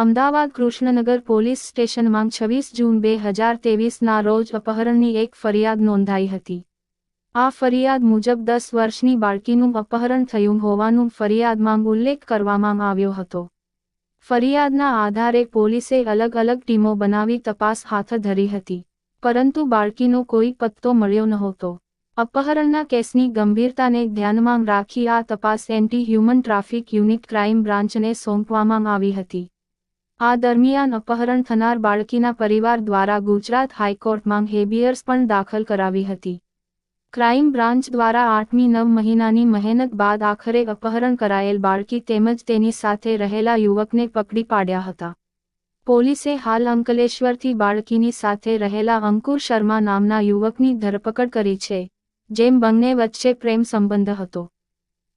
Ahmedabad Krishnanagar police સ્ટેશનમાં છવ્વીસ જૂન બે હજાર તેવીસના રોજ અપહરણની એક ફરિયાદ નોંધાઈ હતી. આ ફરિયાદ મુજબ દસ વર્ષની બાળકીનું અપહરણ થયું હોવાનું ફરિયાદમાં ઉલ્લેખ કરવામાં આવ્યો હતો. ફરિયાદના આધારે પોલીસે અલગ અલગ ટીમો બનાવી તપાસ હાથ ધરી હતી, પરંતુ બાળકીનો કોઈ પત્તો મળ્યો નહોતો. અપહરણના કેસની ગંભીરતાને ધ્યાનમાં રાખી આ તપાસ anti human traffic unit crime બ્રાન્ચને સોંપવામાં આવી હતી. આ દરમિયાન અપહરણ થનાર બાળકીના પરિવાર દ્વારા ગુજરાત હાઈકોર્ટમાં હેબિયર્સ પણ દાખલ કરાવી હતી. ક્રાઇમ બ્રાન્ચ દ્વારા આઠમી નવ મહિનાની મહેનત બાદ આખરે અપહરણ કરાયેલ બાળકી તેમજ તેની સાથે રહેલા યુવકને પકડી પાડ્યા હતા. પોલીસે હાલ અંકલેશ્વરથી બાળકીની સાથે રહેલા અંકુર શર્મા નામના યુવકની ધરપકડ કરી છે, જેમ બંને વચ્ચે પ્રેમ સંબંધ હતો.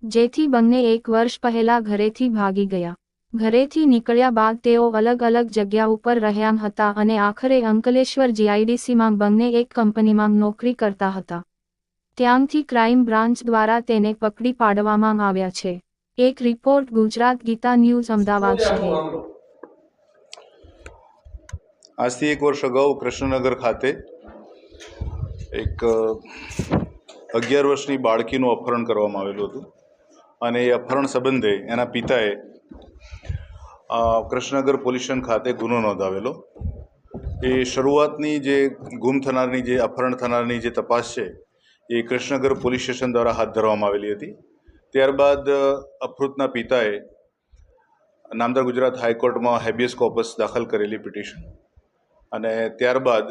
જેથી બંને એક વર્ષ પહેલા ઘરેથી ભાગી ગયા. ઘરેથી નીકળ્યા બાદ તેઓ અલગ અલગ જગ્યા ઉપર રહ્યા હતા અને આખરે અંકલેશ્વર જીઆઈડીસીમાં બંને એક કંપનીમાં નોકરી કરતા હતા. ત્યાંથી ક્રાઇમ બ્રાન્ચ દ્વારા તેને પકડી પાડવામાં આવ્યા છે. એક રિપોર્ટ ગુજરાત ગીતા ન્યૂઝ અમદાવાદ શહેર. આજથી એક વર્ષ અગાઉ કૃષ્ણનગર ખાતે એક અગિયાર વર્ષની બાળકીનું અપહરણ કરવામાં આવેલું હતું. અને એ અપહરણ સંબંધે એના પિતાએ કૃષ્ણનગર પોલીસ ખાતે ગુનો નોંધાવેલો. એ શરૂઆતની જે ગુમ થનારની જે, અપહરણ થનારની જે તપાસ છે, એ કૃષ્ણનગર પોલીસ સ્ટેશન દ્વારા હાથ ધરવામાં આવેલી હતી. ત્યારબાદ અપહૃતના પિતાએ નામદાર ગુજરાત હાઈકોર્ટમાં હેબિયસ કોપસ દાખલ કરેલી પિટિશન. અને ત્યારબાદ,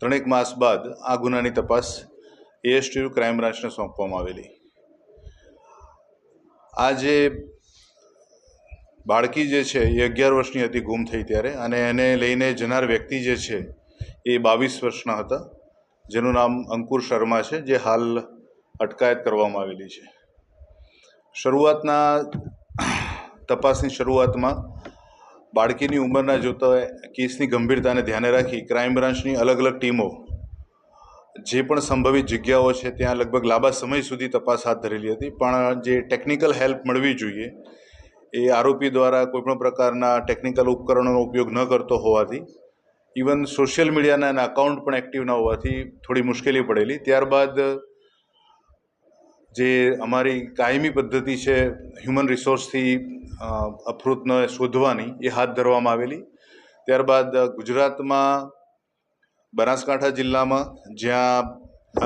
ત્રણેક માસ બાદ આ ગુનાની તપાસ એએસટીયુ ક્રાઇમ બ્રાન્ચને સોંપવામાં આવેલી. આ જે બાળકી જે છે, એ અગિયાર વર્ષની હતી, ગુમ થઈ ત્યારે. અને એને લઈને જનાર વ્યક્તિ જે છે, એ બાવીસ વર્ષના હતા, જેનું નામ અંકુર શર્મા છે, જે હાલ અટકાયત કરવામાં આવેલી છે. શરૂઆતના તપાસની શરૂઆતમાં બાળકીની ઉંમરના જોતા કેસની ગંભીરતાને ધ્યાને રાખી ક્રાઇમ બ્રાન્ચની અલગ અલગ ટીમો જે પણ સંભવિત જગ્યાઓ છે, ત્યાં લગભગ લાંબા સમય સુધી તપાસ હાથ ધરેલી હતી. પણ જે ટેકનિકલ હેલ્પ મળવી જોઈએ એ આરોપી દ્વારા કોઈપણ પ્રકારના ટેકનિકલ ઉપકરણોનો ઉપયોગ ન કરતો હોવાથી ઇવન સોશિયલ મીડિયાના એના અકાઉન્ટ પણ એક્ટિવ ન હોવાથી થોડી મુશ્કેલી પડેલી. ત્યારબાદ જે અમારી કાયમી પદ્ધતિ છે હ્યુમન રિસોર્સથી અ, શોધવાની એ હાથ ધરવામાં આવેલી. ત્યારબાદ ગુજરાતમાં બનાસકાંઠા જિલ્લામાં જ્યાં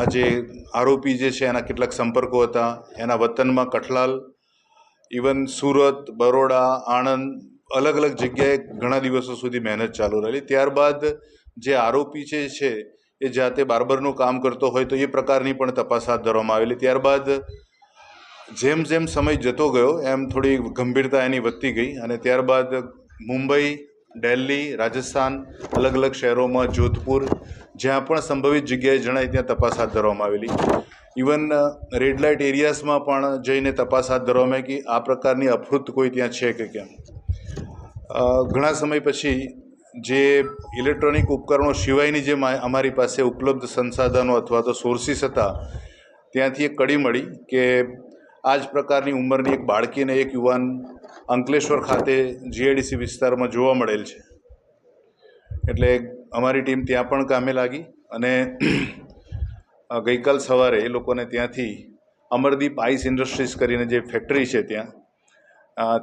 આ જે આરોપી જે છે એના કેટલાક સંપર્કો હતા. એના વતનમાં કઠલાલ ઇવન સુરત બરોડા આણંદ અલગ અલગ જગ્યાએ ઘણા દિવસો સુધી મહેનત ચાલુ રહેલી. ત્યારબાદ જે આરોપી છે છે, એ જાતે બાર્બરનું કામ કરતો હોય તો એ પ્રકારની પણ તપાસ હાથ ધરવામાં આવેલી. ત્યારબાદ જેમ જેમ સમય જતો ગયો, એમ થોડી ગંભીરતા એની વધતી ગઈ અને ત્યારબાદ મુંબઈ દિલ્હી રાજસ્થાન, અલગ અલગ શહેરોમાં જોધપુર, જ્યાં પણ સંભવિત જગ્યાએ જણાય ત્યાં તપાસ હાથ ધરવામાં આવેલી. ઇવન રેડ લાઇટ એરિયાઝમાં પણ જઈને તપાસ હાથ ધરવામાં કે આ પ્રકારની અફૃત કોઈ ત્યાં છે કે કેમ? ઘણા સમય પછી જે ઇલેક્ટ્રોનિક ઉપકરણો સિવાયની જે અમારી પાસે ઉપલબ્ધ સંસાધનો અથવા તો સોર્સિસ હતા, ત્યાંથી એક કડી મળી કે આ જ પ્રકારની ઉંમરની એક બાળકીને એક યુવાન અંકલેશ્વર ખાતે જીઆઈડીસી વિસ્તારમાં જોવા મળેલ છે. એટલે અમારી ટીમ ત્યાં પણ કામે લાગી અને ગઈકાલ સવારે એ લોકોને ત્યાંથી અમરદીપ આઈસ ઇન્ડસ્ટ્રીઝ કરીને જે ફેક્ટરી છે ત્યાં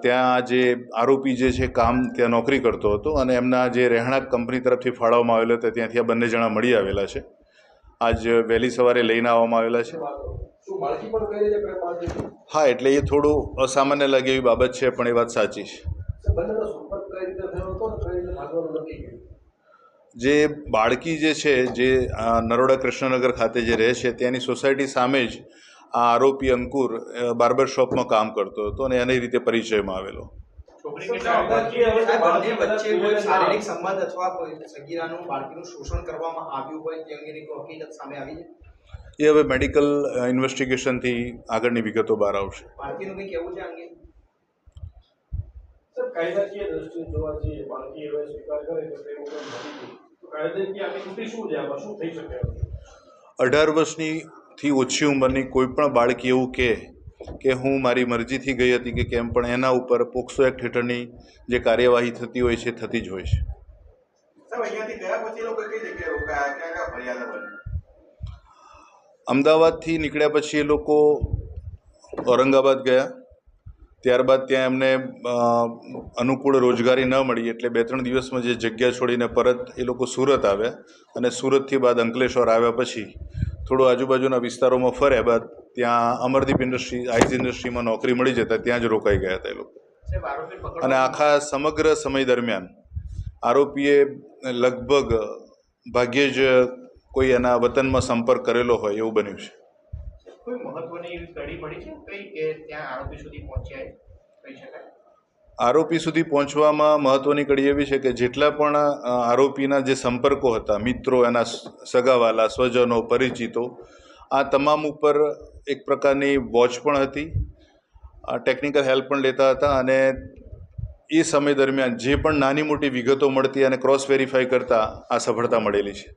ત્યાં જે આરોપી જે છે કામ ત્યાં નોકરી કરતો હતો અને એમના જે રહેણાંક કંપની તરફથી ફાળવવામાં આવેલો હતો ત્યાંથી આ બંને જણા મળી આવેલા છે. આજ વહેલી સવારે લઈને આવવામાં આવેલા છે? હા એટલે એ થોડું અસામાન્ય લાગે એવી બાબત છે પણ એ વાત સાચી છે. જે બાળકી જે છે જે અ, નરોડા કૃષ્ણનગર ખાતે જે રહે છે ત્યાંની સોસાયટી સામે જ આ આરોપી અંકુર અ, બાર્બર શોપમાં કામ કરતો હતો અને એની રીતે પરિચયમાં આવેલો. આ બંને વચ્ચે કોઈ શારીરિક સંબંધ અથવા કોઈ સગીરાનું બાળકીનું શોષણ કરવામાં આવ્યું હોય તે અંગેની કોઈ હકીકત સામે આવી છે? એ હવે મેડિકલ ઇન્વેસ્ટિગેશનથી આગળની વિગતો બહાર આવશે. બાળકીનું કંઈ કહેવું છે આ અંગે? સર કાયદાકીય દ્રષ્ટિએ જોવા જઈએ બાળકી હવે સ્વીકાર કરે કે પ્રેમ અઢાર વર્ષની થી ઓછી ઉંમરની કોઈ પણ બાળકી એવું કહે કે હું મારી મરજીથી ગઈ હતી કે કેમ પણ એના ઉપર પોક્સો એક્ટ હેઠળની જે કાર્યવાહી થતી હોય છે થતી જ હોય છે. અમદાવાદથી નીકળ્યા પછી એ લોકો ઔરંગાબાદ ગયા. ત્યારબાદ ત્યાં એમને અનુકૂળ રોજગારી ન મળી એટલે બે ત્રણ દિવસમાં જે જગ્યા છોડીને પરત એ લોકો સુરત આવ્યા અને સુરતથી બાદ અંકલેશ્વર આવ્યા પછી થોડું આજુબાજુના વિસ્તારોમાં ફર્યા બાદ ત્યાં અમરદીપ ઇન્ડસ્ટ્રી આઈસ ઇન્ડસ્ટ્રીમાં નોકરી મળી જતા ત્યાં જ રોકાઈ ગયા હતા એ લોકો. અને આખા સમગ્ર સમય દરમિયાન આરોપીએ લગભગ ભાગ્યે જ કોઈ એના વતનમાં સંપર્ક કરેલો હોય એવું બન્યું છે. કોઈ મહત્વની એવી કડી પડી છે કઈ કે ત્યાં આરોપી સુધી પહોંચ્યા કહી શકાય. આરોપી સુધી પહોંચવામાં મહત્વની કડી એવી છે કે જેટલા પણ આરોપીના જે સંપર્કો હતા, મિત્રો, એના સગાવાલા, સ્વજનો, પરિચિતો, આ તમામ ઉપર એક પ્રકારની વોચ પણ હતી ટેકનિકલ હેલ્પ પણ લેતા હતા અને એ સમય દરમિયાન જે પણ નાની મોટી વિગતો મળતી અને ક્રોસ વેરીફાઈ કરતા આ સફળતા મળેલી છે.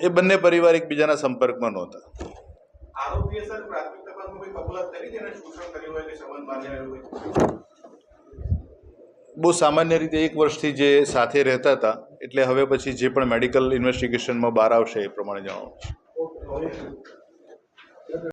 એ બંને પરિવાર એકબીજાના સંપર્કમાં નહોતા. બહુ સામાન્ય રીતે એક વર્ષથી જે સાથે રહેતા હતા એટલે હવે પછી જે પણ મેડિકલ ઇન્વેસ્ટિગેશનમાં બહાર આવશે એ પ્રમાણે જણાવું